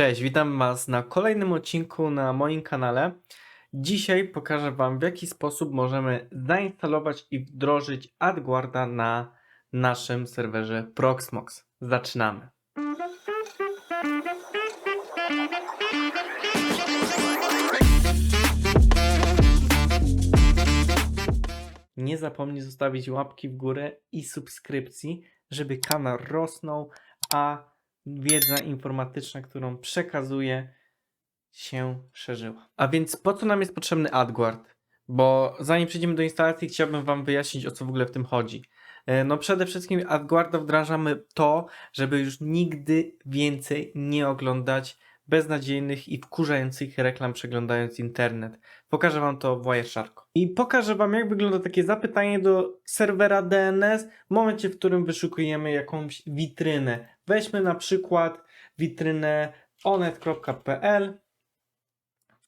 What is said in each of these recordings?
Cześć, witam Was na kolejnym odcinku na moim kanale. Dzisiaj pokażę Wam, w jaki sposób możemy zainstalować i wdrożyć AdGuarda na naszym serwerze Proxmox. Zaczynamy. Nie zapomnij zostawić łapki w górę i subskrypcji, żeby kanał rosnął, a wiedza informatyczna, którą przekazuję, się szerzyła. A więc po co nam jest potrzebny AdGuard? Bo zanim przejdziemy do instalacji, chciałbym Wam wyjaśnić, o co w ogóle w tym chodzi. E, No przede wszystkim AdGuarda wdrażamy to, żeby już nigdy więcej nie oglądać beznadziejnych i wkurzających reklam przeglądając internet. Pokażę Wam to w Wiresharku. I pokażę Wam, jak wygląda takie zapytanie do serwera DNS w momencie, w którym wyszukujemy jakąś witrynę. Weźmy na przykład witrynę onet.pl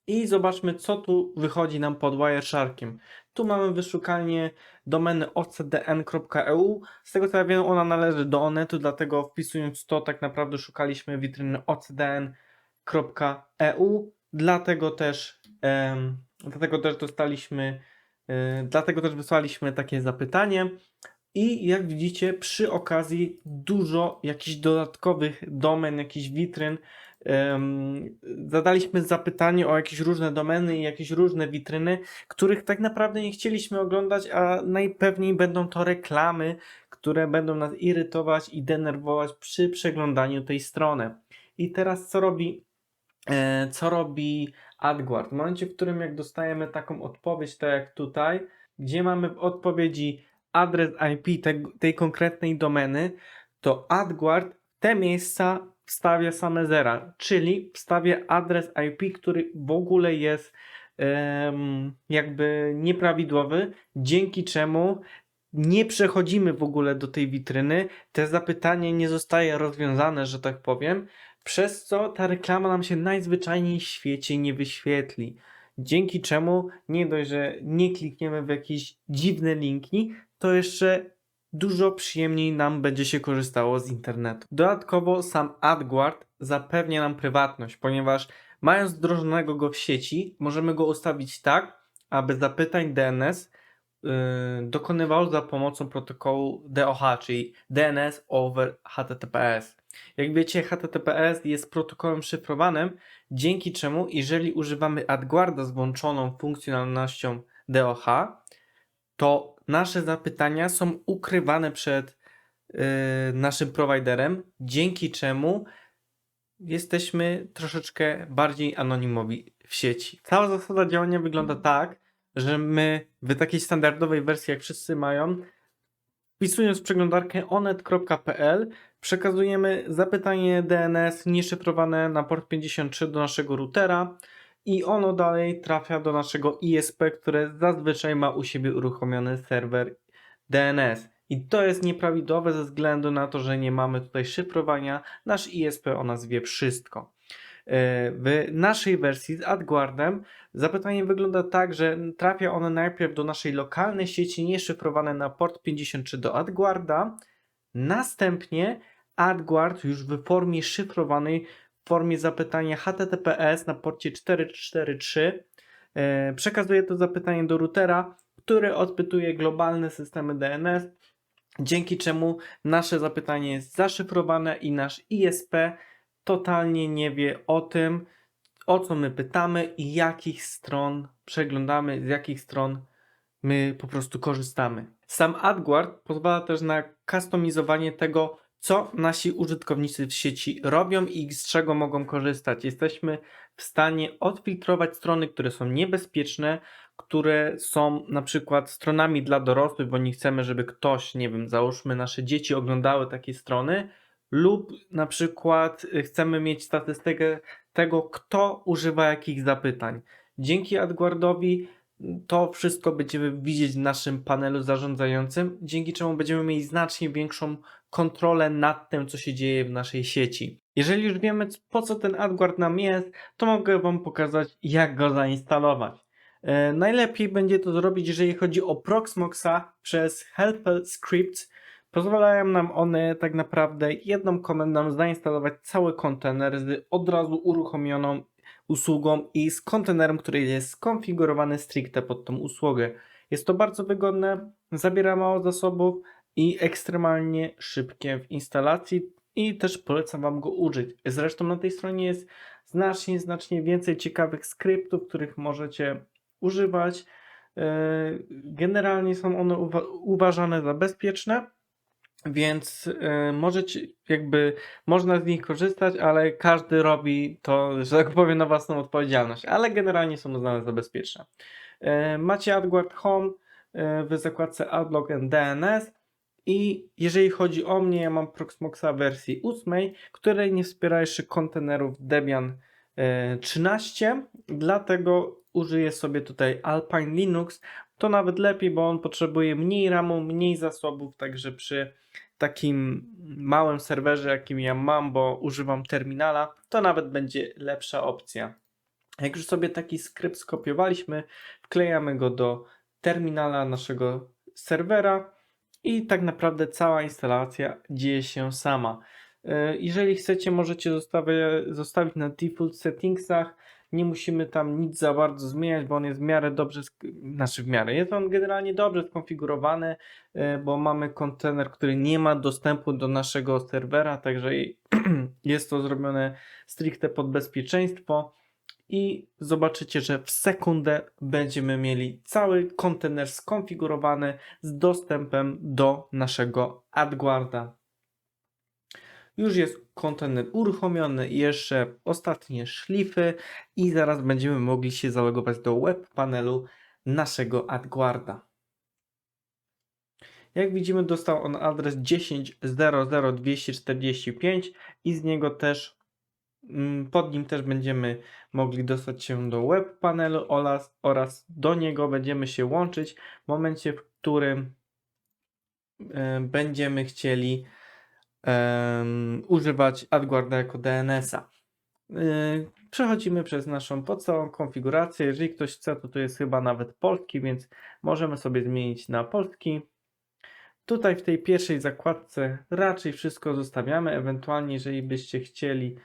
i zobaczmy, co tu wychodzi nam pod Wiresharkiem. Tu mamy wyszukalnię domeny ocdn.eu. Z tego co ja wiem, ona należy do Onetu, dlatego wpisując to, tak naprawdę szukaliśmy witryny ocdn.eu. Dlatego też, em, dlatego też dostaliśmy, e, dlatego też wysłaliśmy takie zapytanie. I jak widzicie, przy okazji dużo jakichś dodatkowych domen, jakichś witryn. em, zadaliśmy zapytanie o jakieś różne domeny i jakieś różne witryny, których tak naprawdę nie chcieliśmy oglądać, a najpewniej będą to reklamy, które będą nas irytować i denerwować przy przeglądaniu tej strony. I teraz co robi, co robi AdGuard? W momencie, w którym jak dostajemy taką odpowiedź, tak jak tutaj, gdzie mamy w odpowiedzi adres IP te, tej konkretnej domeny, to AdGuard te miejsca wstawia same zera, czyli wstawia adres IP, który w ogóle jest jakby nieprawidłowy, dzięki czemu nie przechodzimy w ogóle do tej witryny, te zapytanie nie zostaje rozwiązane, że tak powiem, przez co ta reklama nam się najzwyczajniej w świecie nie wyświetli. Dzięki czemu nie dość, że nie klikniemy w jakieś dziwne linki, to jeszcze dużo przyjemniej nam będzie się korzystało z internetu. Dodatkowo sam AdGuard zapewnia nam prywatność, ponieważ mając wdrożonego go w sieci, możemy go ustawić tak, aby zapytań DNS yy, dokonywał za pomocą protokołu DOH, czyli DNS over HTTPS. Jak wiecie, HTTPS jest protokołem szyfrowanym, dzięki czemu, jeżeli używamy AdGuarda z włączoną funkcjonalnością DOH, to nasze zapytania są ukrywane przed yy, naszym prowajderem, dzięki czemu jesteśmy troszeczkę bardziej anonimowi w sieci. Cała zasada działania wygląda tak, że my w takiej standardowej wersji, jak wszyscy mają, wpisując przeglądarkę onet.pl, przekazujemy zapytanie DNS nieszyfrowane na port 53 do naszego routera i ono dalej trafia do naszego ISP, które zazwyczaj ma u siebie uruchomiony serwer DNS. I to jest nieprawidłowe ze względu na to, że nie mamy tutaj szyfrowania. Nasz ISP o nas wie wszystko. E, W naszej wersji z AdGuardem zapytanie wygląda tak, że trafia ono najpierw do naszej lokalnej sieci nieszyfrowane na port 53 do AdGuarda. Następnie AdGuard już w formie szyfrowanej, w formie zapytania HTTPS na porcie 443 e, przekazuje to zapytanie do routera, który odpytuje globalne systemy DNS, dzięki czemu nasze zapytanie jest zaszyfrowane i nasz ISP totalnie nie wie o tym, o co my pytamy i jakich stron przeglądamy, z jakich stron my po prostu korzystamy. Sam AdGuard pozwala też na kustomizowanie tego, co nasi użytkownicy w sieci robią i z czego mogą korzystać. Jesteśmy w stanie odfiltrować strony, które są niebezpieczne, które są na przykład stronami dla dorosłych, bo nie chcemy, żeby ktoś, nie wiem, załóżmy nasze dzieci oglądały takie strony, lub na przykład y, chcemy mieć statystykę tego, kto używa jakich zapytań. Dzięki AdGuardowi to wszystko będziemy widzieć w naszym panelu zarządzającym, dzięki czemu będziemy mieli znacznie większą kontrolę nad tym, co się dzieje w naszej sieci. Jeżeli już wiemy, po co ten AdGuard nam jest, to mogę Wam pokazać, jak go zainstalować. E, najlepiej będzie to zrobić, jeżeli chodzi o Proxmoxa przez Helpful Scripts, Pozwalają nam one tak naprawdę jedną komendą zainstalować cały kontener z od razu uruchomioną usługą i z kontenerem, który jest skonfigurowany stricte pod tą usługę. Jest to bardzo wygodne, zabiera mało zasobów i ekstremalnie szybkie w instalacji i też polecam Wam go użyć. Zresztą na tej stronie jest znacznie, znacznie więcej ciekawych skryptów, których możecie używać. Yy, Generalnie są one uwa- uważane za bezpieczne, więc yy, możecie, jakby można z nich korzystać, ale każdy robi to, że tak powiem, na własną odpowiedzialność, ale generalnie są uznane za bezpieczne. Yy, Macie AdGuard Home w zakładce Outlook and DNS i jeżeli chodzi o mnie, ja mam Proxmoxa wersji 8, której nie wspiera jeszcze kontenerów Debian e, 13, dlatego użyję sobie tutaj Alpine Linux. To nawet lepiej, bo on potrzebuje mniej RAMu, mniej zasobów, także przy takim małym serwerze, jakim ja mam, bo używam terminala, to nawet będzie lepsza opcja. Jak już sobie taki skrypt skopiowaliśmy, wklejamy go do terminala naszego serwera i tak naprawdę cała instalacja dzieje się sama. E, Jeżeli chcecie, możecie zostawić na default settingsach. Nie musimy tam nic za bardzo zmieniać, bo on jest w miarę dobrze, znaczy w miarę, jest on generalnie dobrze skonfigurowany, e, bo mamy kontener, który nie ma dostępu do naszego serwera, także jest to zrobione stricte pod bezpieczeństwo i zobaczycie, że w sekundę będziemy mieli cały kontener skonfigurowany z dostępem do naszego AdGuarda. Już jest kontener uruchomiony, jeszcze ostatnie szlify i zaraz będziemy mogli się zalogować do web panelu naszego AdGuarda. Jak widzimy dostał on adres 10.00.245 i z niego też pod nim też będziemy mogli dostać się do web panelu oraz, oraz do niego będziemy się łączyć w momencie, w którym będziemy chcieli em, używać AdGuarda jako DNS-a. Yy, Przechodzimy przez naszą podstawową konfigurację. Jeżeli ktoś chce, to tu jest chyba nawet polski, więc możemy sobie zmienić na polski. Tutaj w tej pierwszej zakładce raczej wszystko zostawiamy, ewentualnie jeżeli byście chcieli,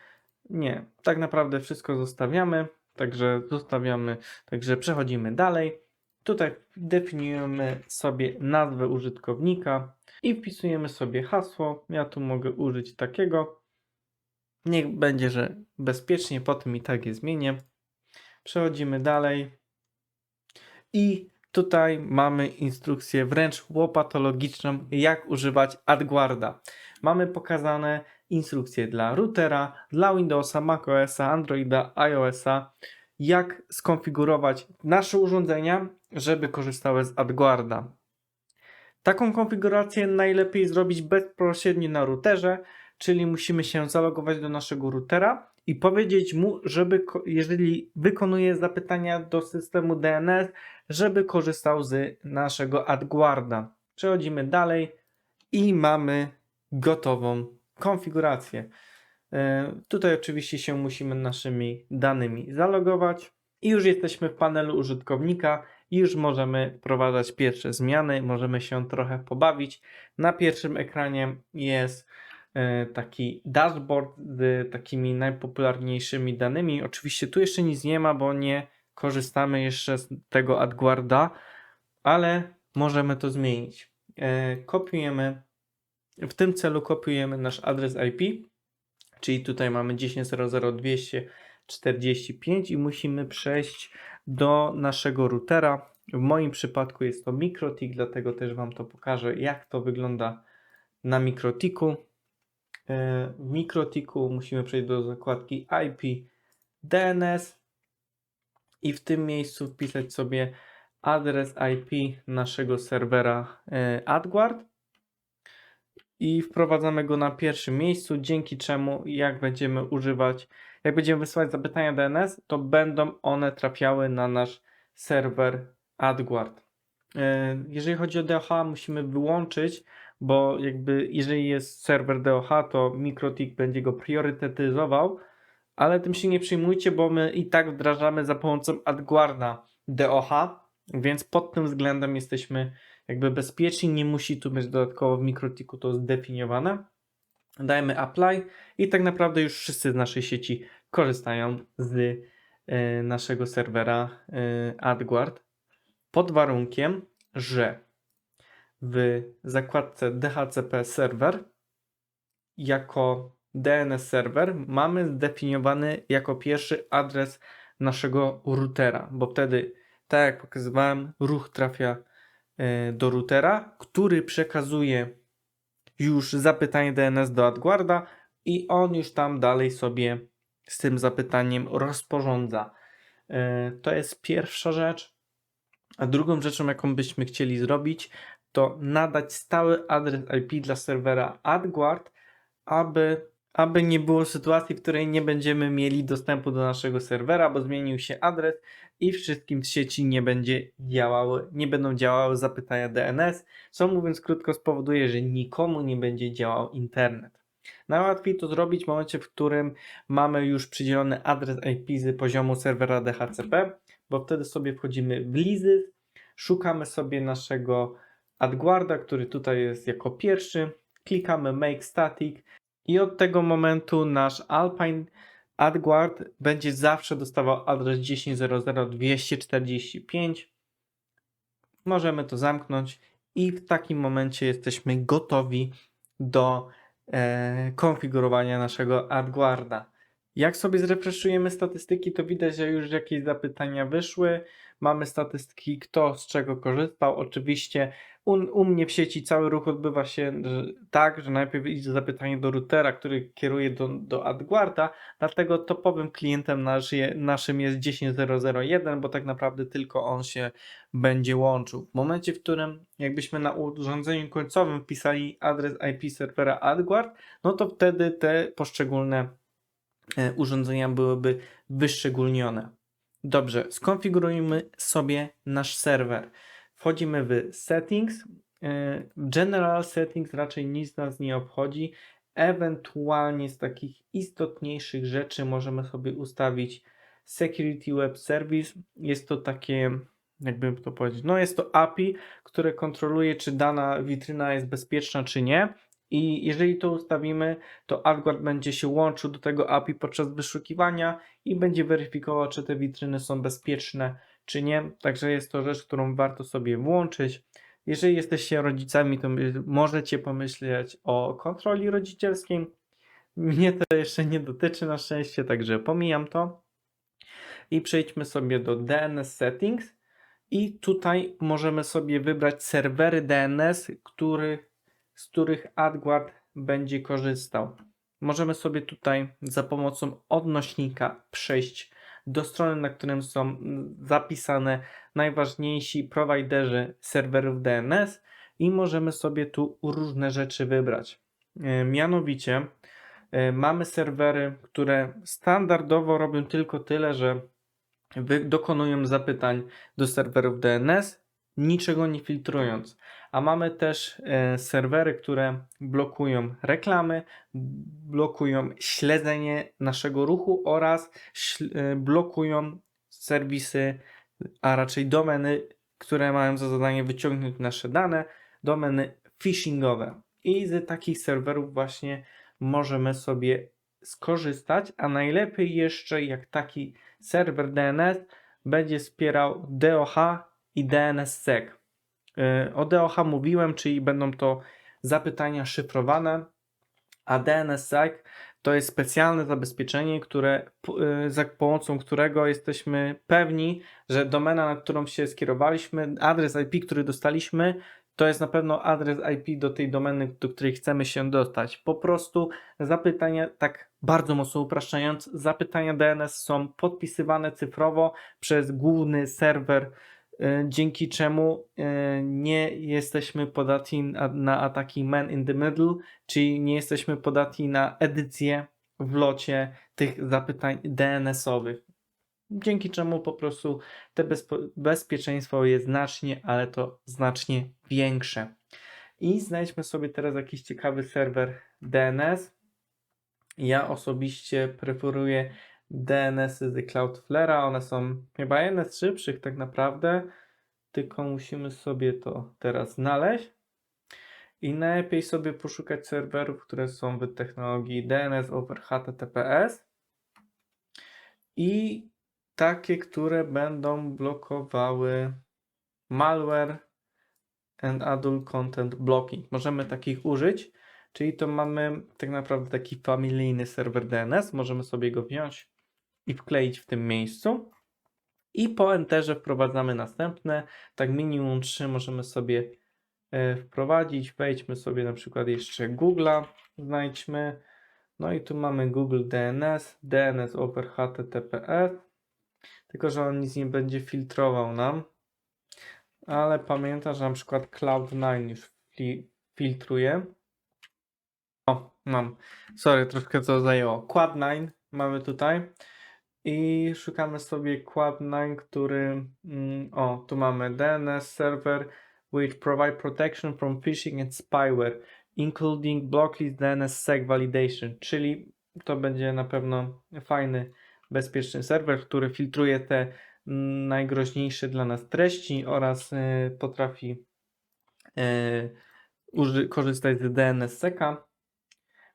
nie, tak naprawdę wszystko zostawiamy, także zostawiamy, także przechodzimy dalej. Tutaj definiujemy sobie nazwę użytkownika i wpisujemy sobie hasło. Ja tu mogę użyć takiego. Niech będzie, że bezpiecznie, potem i tak je zmienię. Przechodzimy dalej. I tutaj mamy instrukcję wręcz łopatologiczną, jak używać AdGuarda. Mamy pokazane instrukcje dla routera, dla Windowsa, macOSa, Androida, iOSa, jak skonfigurować nasze urządzenia, żeby korzystały z AdGuarda. Taką konfigurację najlepiej zrobić bezpośrednio na routerze, czyli musimy się zalogować do naszego routera i powiedzieć mu, żeby jeżeli wykonuje zapytania do systemu DNS, żeby korzystał z naszego AdGuarda. Przechodzimy dalej i mamy gotową konfigurację. E, Tutaj oczywiście się musimy naszymi danymi zalogować i już jesteśmy w panelu użytkownika i już możemy wprowadzać pierwsze zmiany, możemy się trochę pobawić. Na pierwszym ekranie jest e, taki dashboard z takimi najpopularniejszymi danymi. Oczywiście tu jeszcze nic nie ma, bo nie korzystamy jeszcze z tego AdGuarda, ale możemy to zmienić. E, Kopiujemy, w tym celu kopiujemy nasz adres IP, czyli tutaj mamy 10.00.245 i musimy przejść do naszego routera. W moim przypadku jest to MikroTik, dlatego też Wam to pokażę, jak to wygląda na MikroTiku. E, W MikroTiku musimy przejść do zakładki IP DNS i w tym miejscu wpisać sobie adres IP naszego serwera e, AdGuard i wprowadzamy go na pierwszym miejscu, dzięki czemu jak będziemy używać, jak będziemy wysyłać zapytania DNS, to będą one trafiały na nasz serwer AdGuard. E, Jeżeli chodzi o DOH, musimy wyłączyć, bo jakby jeżeli jest serwer DOH, to MikroTik będzie go priorytetyzował, ale tym się nie przejmujcie, bo my i tak wdrażamy za pomocą AdGuarda DOH, więc pod tym względem jesteśmy jakby bezpieczni, nie musi tu być dodatkowo w MikroTiku to zdefiniowane. Dajemy apply i tak naprawdę już wszyscy z naszej sieci korzystają z e, naszego serwera e, AdGuard pod warunkiem, że w zakładce DHCP server jako DNS server mamy zdefiniowany jako pierwszy adres naszego routera, bo wtedy, tak jak pokazywałem, ruch trafia do routera, który przekazuje już zapytanie DNS do AdGuarda i on już tam dalej sobie z tym zapytaniem rozporządza. E, To jest pierwsza rzecz. A drugą rzeczą, jaką byśmy chcieli zrobić, to nadać stały adres IP dla serwera AdGuard, aby, aby nie było sytuacji, w której nie będziemy mieli dostępu do naszego serwera, bo zmienił się adres i wszystkim w sieci nie będzie działały, nie będą działały zapytania DNS, co mówiąc krótko spowoduje, że nikomu nie będzie działał internet. Najłatwiej to zrobić w momencie, w którym mamy już przydzielony adres IP z poziomu serwera DHCP, bo wtedy sobie wchodzimy w lizy, szukamy sobie naszego AdGuarda, który tutaj jest jako pierwszy, klikamy Make Static i od tego momentu nasz Alpine AdGuard będzie zawsze dostawał adres 10.00.245. Możemy to zamknąć i w takim momencie jesteśmy gotowi do e, konfigurowania naszego AdGuarda. Jak sobie zrefreshujemy statystyki, to widać, że już jakieś zapytania wyszły. Mamy statystyki, kto z czego korzystał. Oczywiście u, u mnie w sieci cały ruch odbywa się tak, że najpierw idzie zapytanie do routera, który kieruje do, do AdGuarda, dlatego topowym klientem nasz naszym jest 10001, bo tak naprawdę tylko on się będzie łączył. W momencie, w którym jakbyśmy na urządzeniu końcowym wpisali adres IP serwera AdGuard, no to wtedy te poszczególne e, urządzenia byłyby wyszczególnione. Dobrze, skonfigurujmy sobie nasz serwer. Wchodzimy w settings. e, General settings raczej nic nas nie obchodzi. Ewentualnie z takich istotniejszych rzeczy możemy sobie ustawić Security Web Service. Jest to takie, jakbym to powiedzieć, no jest to API, które kontroluje, czy dana witryna jest bezpieczna, czy nie. I jeżeli to ustawimy, to AdGuard będzie się łączył do tego API podczas wyszukiwania i będzie weryfikował, czy te witryny są bezpieczne, czy nie. Także jest to rzecz, którą warto sobie włączyć. Jeżeli jesteście rodzicami, to możecie pomyśleć o kontroli rodzicielskiej. Mnie to jeszcze nie dotyczy na szczęście, także pomijam to. I przejdźmy sobie do DNS Settings. I tutaj możemy sobie wybrać serwery DNS, z których AdGuard będzie korzystał. Możemy sobie tutaj za pomocą odnośnika przejść do strony, na którym są zapisane najważniejsi prowajderzy serwerów DNS i możemy sobie tu różne rzeczy wybrać. E, Mianowicie e, mamy serwery, które standardowo robią tylko tyle, że dokonują zapytań do serwerów DNS, niczego nie filtrując. A mamy też e, serwery, które blokują reklamy, blokują śledzenie naszego ruchu oraz e, blokują serwisy, a raczej domeny, które mają za zadanie wyciągnąć nasze dane, domeny phishingowe. I z takich serwerów właśnie możemy sobie skorzystać, a najlepiej jeszcze jak taki serwer DNS będzie wspierał DOH i DNSSEC. Yy, O DOH mówiłem, czyli będą to zapytania szyfrowane, a DNSSEC to jest specjalne zabezpieczenie, które, yy, za pomocą którego jesteśmy pewni, że domena, na którą się skierowaliśmy, adres IP, który dostaliśmy, to jest na pewno adres IP do tej domeny, do której chcemy się dostać. Po prostu zapytania, tak bardzo mocno upraszczając, zapytania DNS są podpisywane cyfrowo przez główny serwer, dzięki czemu y, nie jesteśmy podatni na ataki man in the middle, czyli nie jesteśmy podatni na edycję w locie tych zapytań DNS-owych. Dzięki czemu po prostu te bezpo- bezpieczeństwo jest znacznie, ale to znacznie większe. I znajdźmy sobie teraz jakiś ciekawy serwer DNS. Ja osobiście preferuję DNS-y z Cloudflare'a. One są chyba jedne z szybszych tak naprawdę. tylko musimy sobie to teraz znaleźć. I najlepiej sobie poszukać serwerów, które są w technologii DNS over HTTPS i takie, które będą blokowały malware and adult content blocking. Możemy takich użyć, czyli to mamy tak naprawdę taki familijny serwer DNS. Możemy sobie go wziąć i wkleić w tym miejscu. I po enterze wprowadzamy następne. Tak minimum 3 możemy sobie e, wprowadzić. Wejdźmy sobie na przykład jeszcze Google'a, znajdźmy. No i tu mamy Google DNS, DNS over HTTPS. Tylko, że on nic nie będzie filtrował nam. Ale pamiętaj, że na przykład Cloud9 już filtruje. O, mam. Sorry, troszkę to zajęło. Quad9 mamy tutaj. I szukamy sobie Quad9, który. Mm, o, tu mamy DNS server, which provide protection from phishing and spyware, including blocklist DNSSEC validation. Czyli to będzie na pewno fajny, bezpieczny serwer, który filtruje te mm, najgroźniejsze dla nas treści oraz y, potrafi y, korzystać z DNSSECa.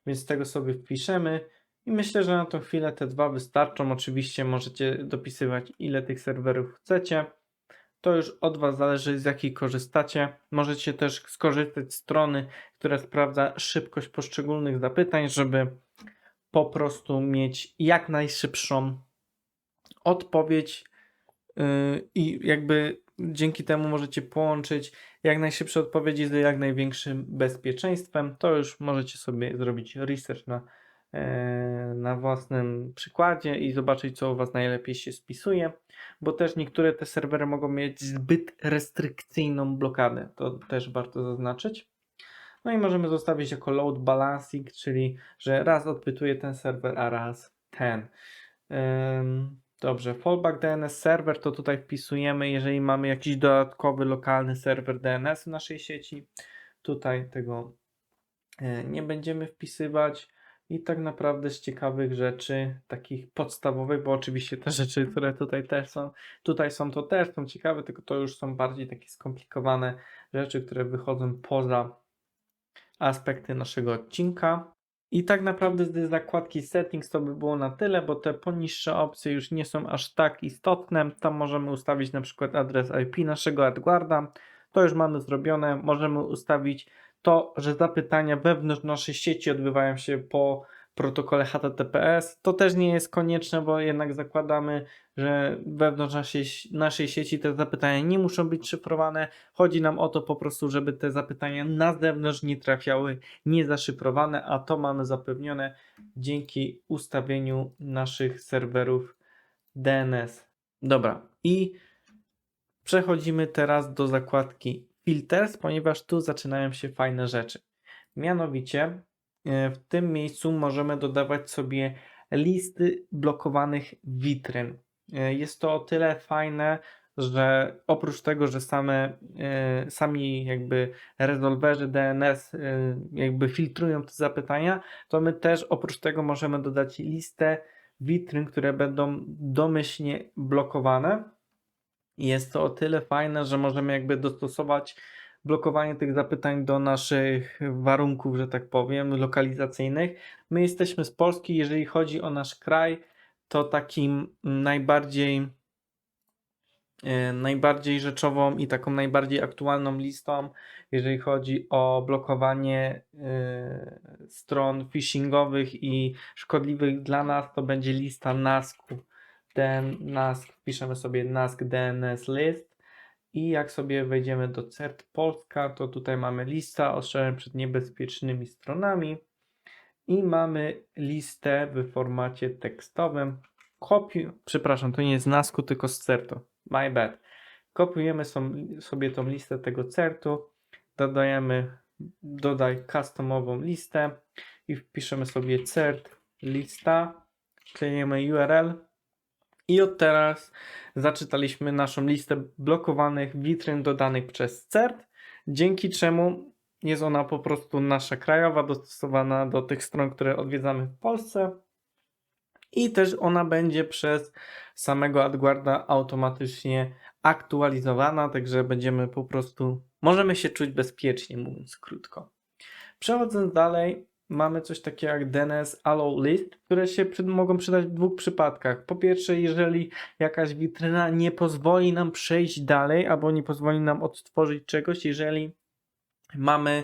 Więc tego sobie wpiszemy. I myślę, że na tą chwilę te dwa wystarczą. Oczywiście możecie dopisywać ile tych serwerów chcecie. To już od Was zależy z jakiej korzystacie. Możecie też skorzystać z strony, która sprawdza szybkość poszczególnych zapytań, żeby po prostu mieć jak najszybszą odpowiedź yy, i jakby dzięki temu możecie połączyć jak najszybsze odpowiedzi z jak największym bezpieczeństwem. To już możecie sobie zrobić research na, na własnym przykładzie i zobaczyć, co u Was najlepiej się spisuje, bo też niektóre te serwery mogą mieć zbyt restrykcyjną blokadę. To też warto zaznaczyć. No i możemy zostawić jako load balancing, czyli że raz odpytuje ten serwer, a raz ten. Dobrze, fallback DNS server to tutaj wpisujemy, jeżeli mamy jakiś dodatkowy lokalny serwer DNS w naszej sieci. Tutaj tego e, nie będziemy wpisywać. I tak naprawdę z ciekawych rzeczy, takich podstawowych, bo oczywiście te rzeczy, które tutaj też są, tutaj są, to też są ciekawe, tylko to już są bardziej takie skomplikowane rzeczy, które wychodzą poza aspekty naszego odcinka. I tak naprawdę z zakładki settings to by było na tyle, bo te poniższe opcje już nie są aż tak istotne. Tam możemy ustawić na przykład adres IP naszego AdGuarda. To już mamy zrobione. Możemy ustawić to, że zapytania wewnątrz naszej sieci odbywają się po protokole HTTPS. To też nie jest konieczne, bo jednak zakładamy, że wewnątrz naszej, naszej sieci te zapytania nie muszą być szyfrowane. Chodzi nam o to po prostu, żeby te zapytania na zewnątrz nie trafiały niezaszyfrowane, a to mamy zapewnione dzięki ustawieniu naszych serwerów DNS. Dobra, i przechodzimy teraz do zakładki Filters, ponieważ tu zaczynają się fajne rzeczy. Mianowicie e, w tym miejscu możemy dodawać sobie listy blokowanych witryn. E, Jest to o tyle fajne, że oprócz tego, że same, e, sami jakby rezolwerzy DNS jakby filtrują te zapytania, to my też oprócz tego możemy dodać listę witryn, które będą domyślnie blokowane. I Jest to o tyle fajne, że możemy jakby dostosować blokowanie tych zapytań do naszych warunków, że tak powiem, lokalizacyjnych. My jesteśmy z Polski, jeżeli chodzi o nasz kraj, to takim najbardziej e, najbardziej rzeczową i taką najbardziej aktualną listą, jeżeli chodzi o blokowanie e, stron phishingowych i szkodliwych dla nas, to będzie lista NASK-u. Ten NASK, wpiszemy sobie NASK DNS list i jak sobie wejdziemy do CERT Polska, to tutaj mamy lista ostrzeżeń przed niebezpiecznymi stronami i mamy listę w formacie tekstowym. Kopiuj, przepraszam, to nie jest NASK-u, tylko z CERT-u. My bad. Kopiujemy sobie tą listę tego CERT-u, dodajemy, dodaj customową listę i wpiszemy sobie CERT lista, klejemy URL i od teraz zaczytaliśmy naszą listę blokowanych witryn dodanych przez CERT, dzięki czemu jest ona po prostu nasza krajowa, dostosowana do tych stron, które odwiedzamy w Polsce. I też ona będzie przez samego AdGuarda automatycznie aktualizowana, także będziemy po prostu, możemy się czuć bezpiecznie, mówiąc krótko. Przechodząc dalej, mamy coś takiego jak DNS Allow List, które się przy, mogą przydać w dwóch przypadkach. Po pierwsze, jeżeli jakaś witryna nie pozwoli nam przejść dalej, albo nie pozwoli nam odtworzyć czegoś, jeżeli mamy,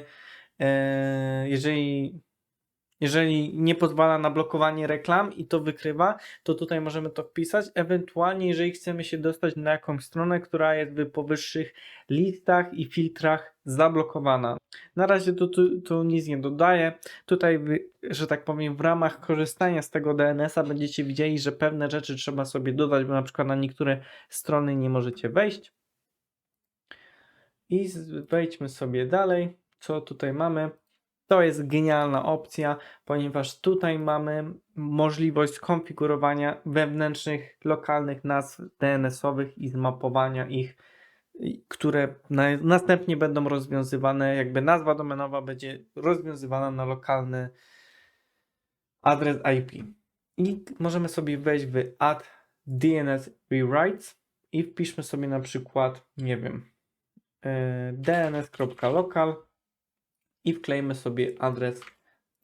e, jeżeli, jeżeli nie pozwala na blokowanie reklam i to wykrywa, to tutaj możemy to wpisać. Ewentualnie, jeżeli chcemy się dostać na jakąś stronę, która jest w powyższych listach i filtrach zablokowana. Na razie tu, tu, tu nic nie dodaję. Tutaj, że tak powiem, w ramach korzystania z tego DNS-a będziecie widzieli, że pewne rzeczy trzeba sobie dodać, bo na przykład na niektóre strony nie możecie wejść. I wejdźmy sobie dalej. Co tutaj mamy? To jest genialna opcja, ponieważ tutaj mamy możliwość skonfigurowania wewnętrznych, lokalnych nazw DNS-owych i zmapowania ich, które na, następnie będą rozwiązywane, jakby nazwa domenowa będzie rozwiązywana na lokalny adres IP. I możemy sobie wejść w add DNS rewrites i wpiszmy sobie na przykład, nie wiem, e, dns.local i wklejmy sobie adres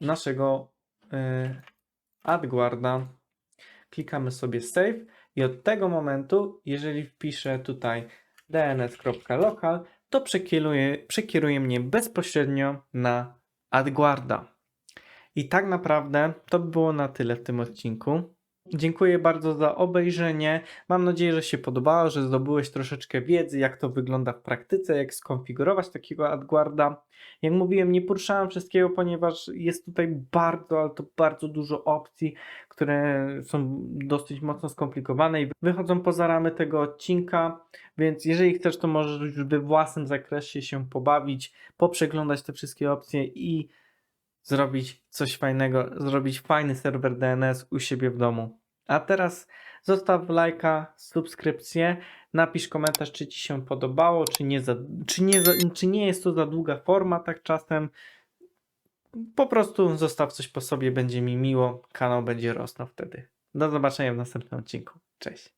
naszego e, AdGuarda. Klikamy sobie save i od tego momentu, jeżeli wpiszę tutaj dns.local, to przekieruje, przekieruje mnie bezpośrednio na AdGuarda. I tak naprawdę to by było na tyle w tym odcinku. Dziękuję bardzo za obejrzenie. Mam nadzieję, że się podobało, że zdobyłeś troszeczkę wiedzy, jak to wygląda w praktyce, jak skonfigurować takiego AdGuarda. Jak mówiłem, nie poruszałem wszystkiego, ponieważ jest tutaj bardzo, ale to bardzo dużo opcji, które są dosyć mocno skomplikowane i wychodzą poza ramy tego odcinka, więc jeżeli chcesz, to możesz we własnym zakresie się pobawić, poprzeglądać te wszystkie opcje i zrobić coś fajnego, zrobić fajny serwer DNS u siebie w domu. A teraz zostaw lajka, subskrypcję, napisz komentarz, czy Ci się podobało, czy nie, za, czy, nie za, czy nie jest to za długa forma tak czasem. Po prostu zostaw coś po sobie, będzie mi miło, kanał będzie rosnął wtedy. Do zobaczenia w następnym odcinku. Cześć.